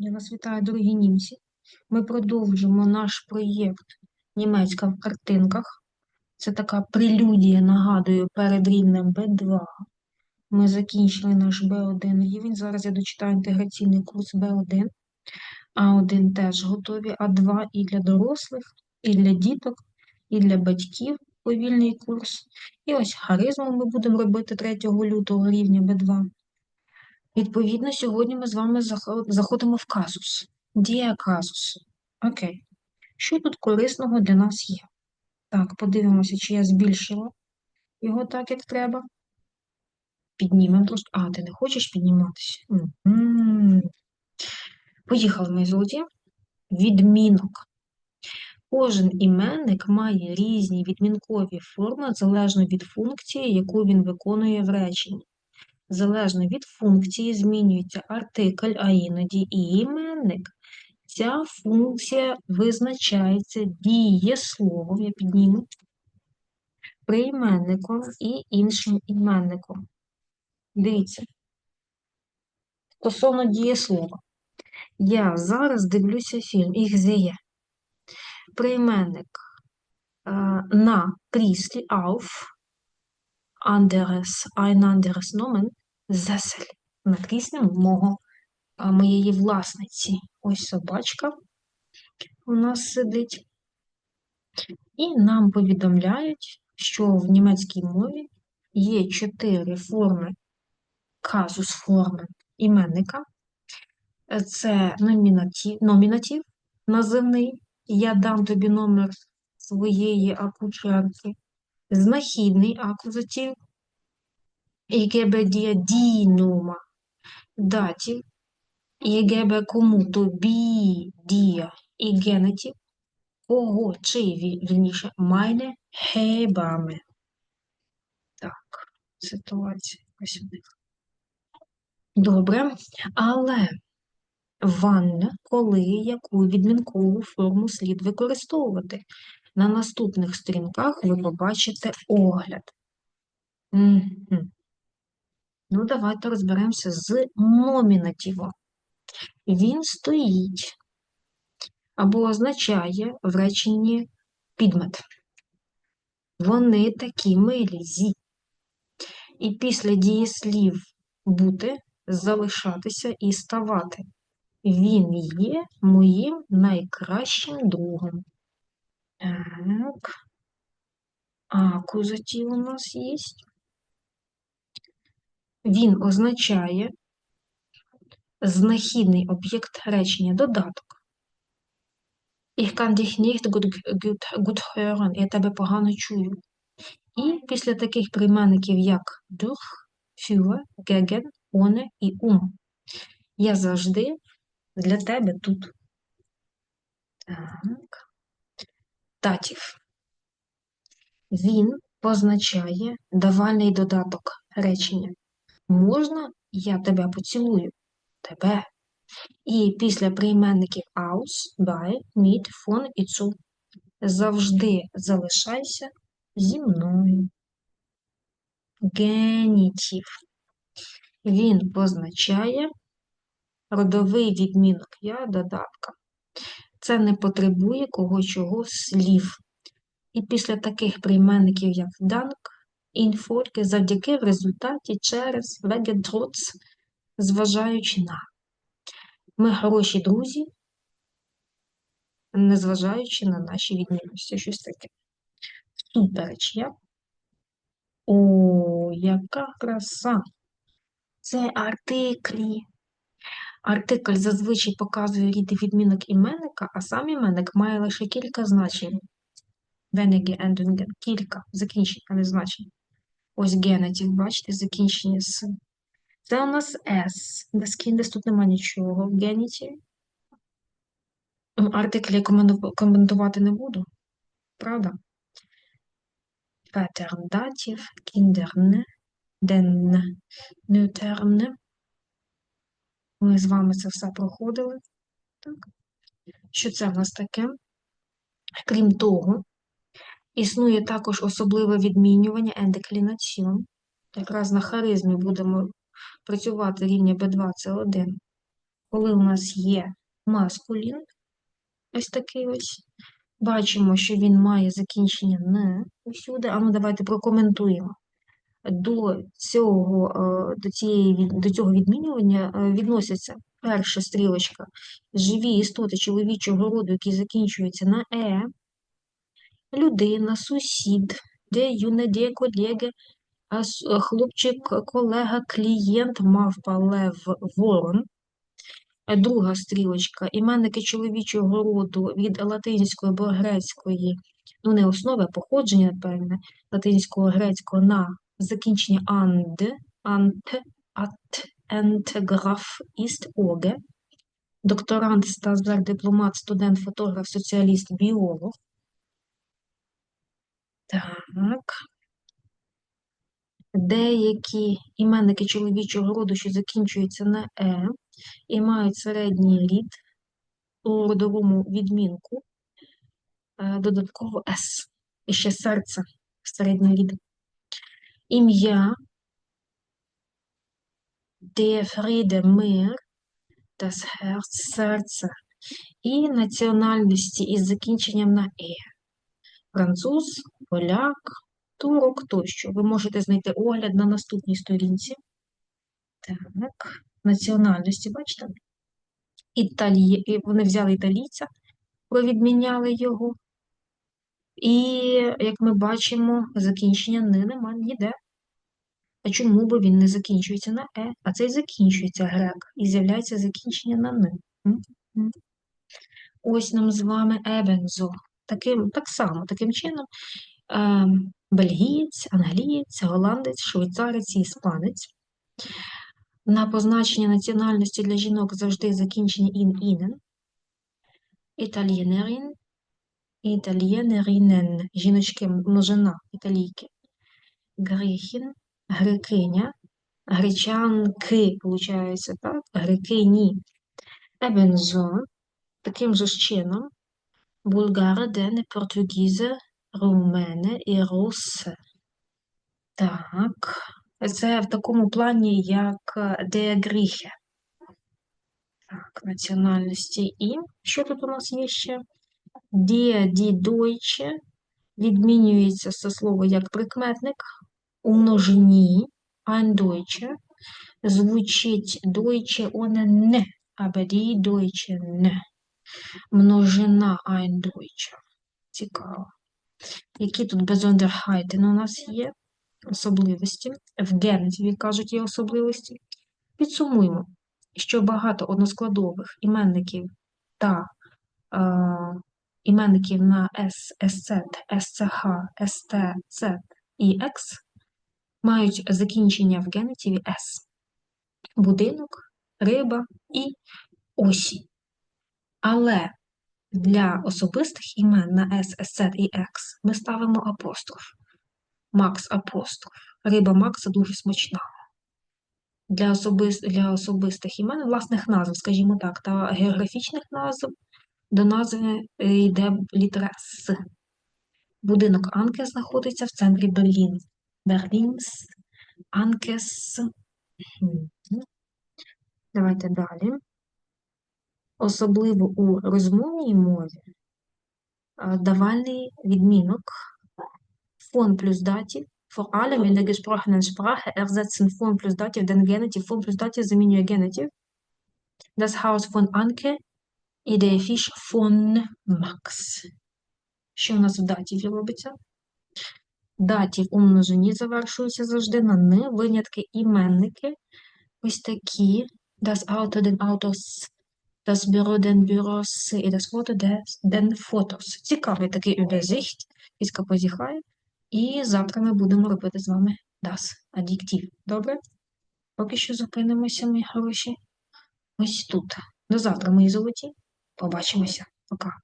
Я вас вітаю, дорогі німці. Ми продовжимо наш проєкт Німецька в картинках. Це така прелюдія, нагадую, перед рівнем Б2. Ми закінчили наш Б1 рівень. Зараз я дочитаю інтеграційний курс Б1. А1 теж готові, А2 і для дорослих, і для діток, і для батьків повільний курс. І ось харизму ми будемо робити 3 лютого рівня Б2. Відповідно, сьогодні ми з вами заходимо в казус. Дія казусу. Окей. Що тут корисного для нас є? Так, подивимося, чи я збільшила його так, як треба. Піднімемо трошки. А, ти не хочеш підніматися? М. Поїхали, мої золоті. Відмінок. Кожен іменник має різні відмінкові форми залежно від функції, яку він виконує в реченні. Залежно від функції змінюється артикль, а іноді і іменник. Ця функція визначається дієсловом, я підніму, прийменником і іншим іменником. Дивіться. Стосовно дієслова. Я зараз дивлюся фільм «Ich sehe». Прийменник е, на кріслі auf, anderes, ein anderes Nomen, Sessel. На кріслі мого, моєї власниці. Ось собачка у нас сидить. І нам повідомляють, що в німецькій мові є чотири форми казус форми іменника. Це номінатив, номінатив називний. Я дам тобі номер своєї акучерки. Знахідний dir die Nummer. Датів. Ich кому тобі, dir. І генетив. Кого, чи, ві- вірніше, meine Так, ситуація якась у них. Добре, але ванна, коли, яку відмінкову форму слід використовувати? На наступних сторінках ви побачите огляд. Мгм. Ну, давайте розберемося з номінативом. Він стоїть або означає в реченні підмет. Вони такі милі, зі. І після дієслів бути, залишатися і ставати. Він є моїм найкращим другом. Так. Акузатив у нас є. Він означає знахідний об'єкт речення додаток. Ich kann dich nicht gut, gut, gut hören. Я тебе погано чую. І після таких прийменників, як durch, für, gegen, ohne і um. Я завжди для тебе тут. Так. Датів. Він позначає давальний додаток речення. Можна я тебе поцілую? Тебе. І після прийменників aus, bei, mit, von і zu. Завжди залишайся зі мною. Генітів. Він позначає родовий відмінок я додатка. Це не потребує кого чого слів. І після таких прийменників, як dank, інфольки, завдяки в результаті через trotz, зважаючи на. Ми хороші друзі, незважаючи на наші відмінності. Щось таке. Супереч, я. О, яка краса! Це артиклі. Артикль зазвичай показує рід і відмінок іменника, а сам іменник має лише кілька значень. Венеге, ендунген, кілька закінчень, а не значень. Ось генетів, бачите, закінчення з. Це у нас S. Без кіндес тут нема нічого. В геніті. Артиклі коменду- коментувати не буду. Правда? Петерн датів, кіндерне, денне, нютерне. Ми з вами це все проходили. Так. Що це в нас таке? Крім того, існує також особливе відмінювання ендеклінаціон. Якраз на харизмі будемо працювати рівня B2, це 1. коли у нас є маскулін, ось такий ось, бачимо, що він має закінчення «н» усюди. А ну давайте прокоментуємо. До цього, е, до цієї, до цього відмінювання е, відносяться. Перша стрілочка. Живі істоти чоловічого роду, які закінчуються на е, людина, сусід, де юне, де колеги, е, хлопчик, колега, клієнт, мавпа, лев, ворон. Друга стрілочка. Іменники чоловічого роду від латинської або грецької, ну не основи, а походження, напевне, латинського грецького на закінчення анд, ант, ат, ент, граф, іст, оге. Докторант, стазер, дипломат, студент, фотограф, соціаліст, біолог. Так. Деякі іменники чоловічого роду, що закінчуються на е, і мають середній рід у родовому відмінку, е, додатково С. І ще серце середній рід. Ім'я Der Friede, мир, das серце. І національності із закінченням на Е. Француз, поляк, турок тощо. Ви можете знайти огляд на наступній сторінці. Так, національності, бачите? Італії, вони взяли італійця, провідміняли його. І, як ми бачимо, закінчення «ни» нема ніде. А чому би він не закінчується на е, а цей закінчується грек, і з'являється закінчення на ни. Ось нам з вами ебензо. Таким, так само, таким чином, е, бельгієць, англієць, голландець, швейцарець і іспанець. На позначення національності для жінок завжди закінчення ін-інен. Італієнерін, італієнерінен, жіночки, множина, італійки. Грехін, грекиня, гречанки, виходить, так? Грекині. Ебензо, таким же чином, булгари, дени, португізи, румени і руси. Так, це в такому плані, як де гріхи. Так, національності. І що тут у нас є ще? Die, die Deutsche відмінюється це слово як прикметник у множині ein Deutsche звучить Deutsche ohne не, aber die Deutsche не. Множина ein Deutsche. Цікаво. Які тут Besonderheiten у нас є? Особливості. В генетиві, кажуть, є особливості. Підсумуємо, що багато односкладових іменників та е, іменників на S, SZ, SCH, ST, Z і X мають закінчення в генетиві S. Будинок, риба і осі. Але для особистих імен на S, SZ і X ми ставимо апостроф. Макс апостроф. Риба Макса дуже смачна. Для особистих імен, власних назв, скажімо так, та географічних назв до назви е, йде літера С. Будинок Анке знаходиться в центрі Берлін. Берлінс, Анкес. Давайте далі. Особливо у розмовній мові давальний відмінок фон плюс датів. Vor allem in der gesprochenen Sprache ersetzen von plus Dativ den Genitiv. Von plus Dativ замінює генетив. Das Haus von Anke і der Fisch von Max. Що у нас в датіві робиться? Датів у множині завершується завжди на «ни», винятки іменники. Ось такі. Das Auto, den Autos, das Büro, den Büros і das Foto, den Fotos. Цікавий такий Übersicht. Піска позіхає. І завтра ми будемо робити з вами das аддіктив. Добре? Поки що зупинимося, мої хороші. Ось тут. До завтра, мої золоті. Побачимося. Пока.